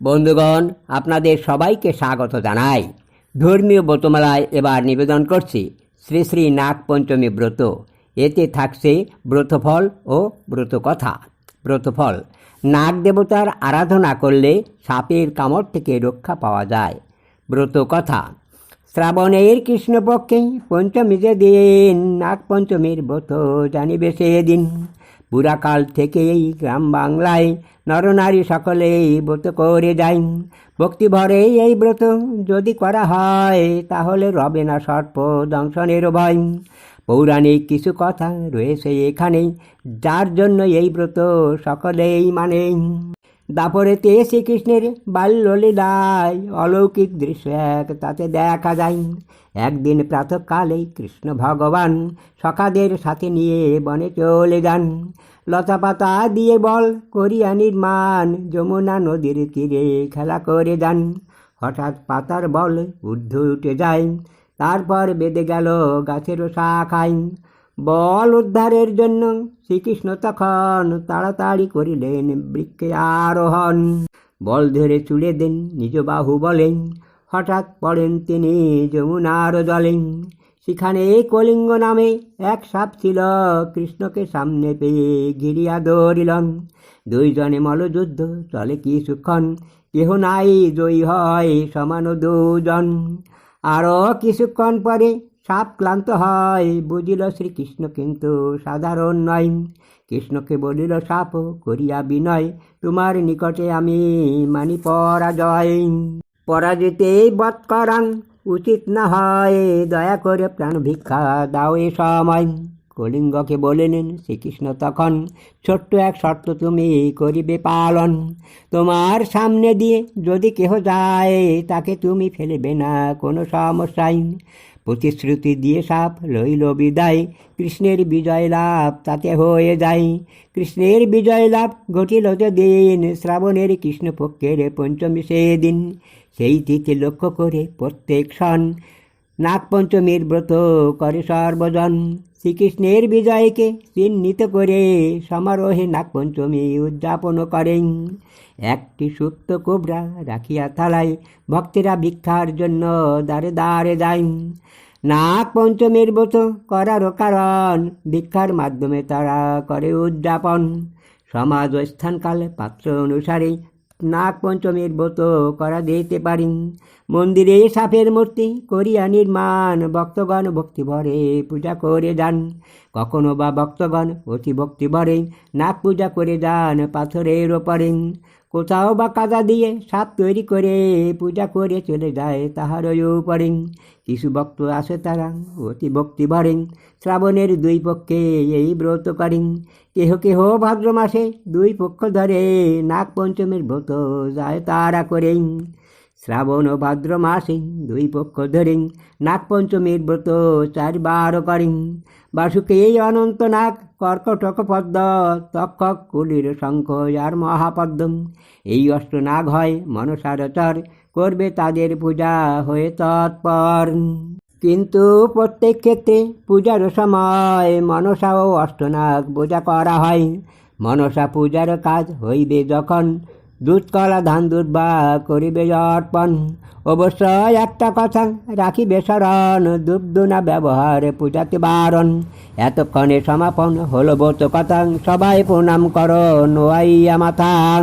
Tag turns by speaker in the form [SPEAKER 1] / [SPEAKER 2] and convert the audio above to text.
[SPEAKER 1] বন্ধুগণ, আপনাদের সবাইকে স্বাগত জানাই। ধর্মীয় ব্রতমালায় এবার নিবেদন করছি শ্রী শ্রী নাগ পঞ্চমী ব্রত। এতে থাকছে ব্রতফল ও ব্রতকথা। ব্রতফল নাগ দেবতার আরাধনা করলে সাপের কামড় থেকে রক্ষা পাওয়া যায়। ব্রতকথা, শ্রাবণের কৃষ্ণপক্ষে পঞ্চমী যে দিন নাগ পঞ্চমীর ব্রত জানিবে সেদিন। পুরাকাল থেকেই গ্রাম বাংলায় নরনারী সকলেই ব্রত করে যায় ভক্তি ভরে এই ব্রত যদি করা হয়, তাহলে রবে না সর্প দংশনের ভয়। পৌরাণিক কিছু কথা রয়েছে এখানে যার জন্য এই ব্রত সকলেই মানে। দাপরেতে শ্রীকৃষ্ণের বাল্যলীলায় অলৌকিক দৃশ্য এক তাতে দেখা যায়। একদিন প্রাতকালেই কৃষ্ণ ভগবান সখাদের সাথে নিয়ে বনে চলে যান। লতা পাতা দিয়ে বল করিয়া নির্মাণ, যমুনা নদীর তীরে খেলা করে যান। হঠাৎ পাতার বল ঊর্ধ্ব উঠে যায়, তারপর বেঁধে গেল গাছের শাখায়। বল উদ্ধারের জন্য শ্রীকৃষ্ণ তখন তাড়াতাড়ি করিলেন বৃক্ষে আরোহণ। বল ধরে চুলে দেন, নিজ বাহু বলেন। হঠাৎ পড়েন তিনি যমুনার জলেন সেখানে কলিঙ্গ নামে এক সাপ ছিল, কৃষ্ণকে সামনে পেয়ে ঘিরিয়া ধরিলন। দুইজনে মল্লযুদ্ধ চলে কিছুক্ষণ কেহ নাই জয়ী হয় সমান দুজন। আরও কিছুক্ষণ পরে সাপ ক্লান্ত হয়, বুঝিল শ্রীকৃষ্ণ কিন্তু সাধারণ নয়। কৃষ্ণকে বলিল, সাপ, করিয়া বিনয়, তোমার নিকটে আমি মানি পরাজয়। পরাজিতেই বধ করান উচিত না হয়, দয়া করে প্রাণ ভিক্ষা দাও এ সময়। কলিঙ্গকে বলিলেন, শ্রীকৃষ্ণ, তখন ছোট্ট এক শর্ত তুমি করিবে পালন। তোমার সামনে দিয়ে যদি কেহ যায়, তাকে তুমি ফেলবে না, কোনো সমস্যাই প্রতিশ্রুতি দিয়ে সাপ লইল বিদায়। কৃষ্ণের বিজয় লাভ তাতে হয়ে যায়। কৃষ্ণের বিজয় লাভ ঘটিল দিন শ্রাবণের কৃষ্ণপক্ষের পঞ্চমী সেদিন। সেই তিথি লক্ষ্য করে প্রত্যেক সন, নাগপঞ্চমীর ব্রত করে সর্বজন। শ্রীকৃষ্ণের বিজয়কে চিহ্নিত করে সমারোহে নাগপঞ্চমী উদযাপন করেন। একটি সুপ্ত কোবরা রাখিয়া থালায় ভক্তেরা ভিক্ষার জন্য দ্বারে দ্বারে যায়। নাগ পঞ্চমীর ব্রত করারও কারণ ভিক্ষার মাধ্যমে তারা করে উদযাপন। সমাজ ও স্থানকাল পাত্র অনুসারে নাগ পঞ্চমের ব্রত করা দিতে পারেন মন্দিরে সাপের মূর্তি করিয়া নির্মাণ, ভক্তগণ ভক্তি ভরে পূজা করে যান। কখনো বা ভক্তগণ অতি ভক্তি ভরে নাগ পূজা করে যান পাথরের ওপরে। কোথাও বা কাদা দিয়ে সাপ তৈরি করে, পূজা করে চলে যায় তাহার পড়েন কিছু ভক্ত আসে তারা, অতি ভক্তি ভরেন শ্রাবণের দুই পক্ষে এই ব্রত করেন কেহ কেহ ভাদ্র মাসে দুই পক্ষ ধরে নাগ পঞ্চমীর ব্রত যায় তারা করেন শ্রাবণ ও ভাদ্র মাসে দুই পক্ষ ধরেন, নাগ পঞ্চমীর ব্রত চারবার করেন। বাসুকে এই অনন্ত নাগ, কর্কটক পদ্ম তক্ষক কুলির শঙ্খ আর মহাপদ্ম। এই অষ্ট নাগ হয় মনসার চর, করবে তাদের পূজা হয়ে তৎপর। কিন্তু প্রত্যেক ক্ষেত্রে পূজার সময় মনসা ও অষ্টনাগ পূজা করা হয়। মনসা পূজার কাজ হইবে যখন দুধ, কলা, ধান বা করিবে অর্পণ। অবশ্যই একটা কথা রাখিবে স্মরণ, দুগ্ধনা ব্যবহারে, পূজাতে বারণ। এতক্ষণে সমাপন হলো বোত কথা, সবাই প্রণাম করো, নোয়াইয়া মাথাং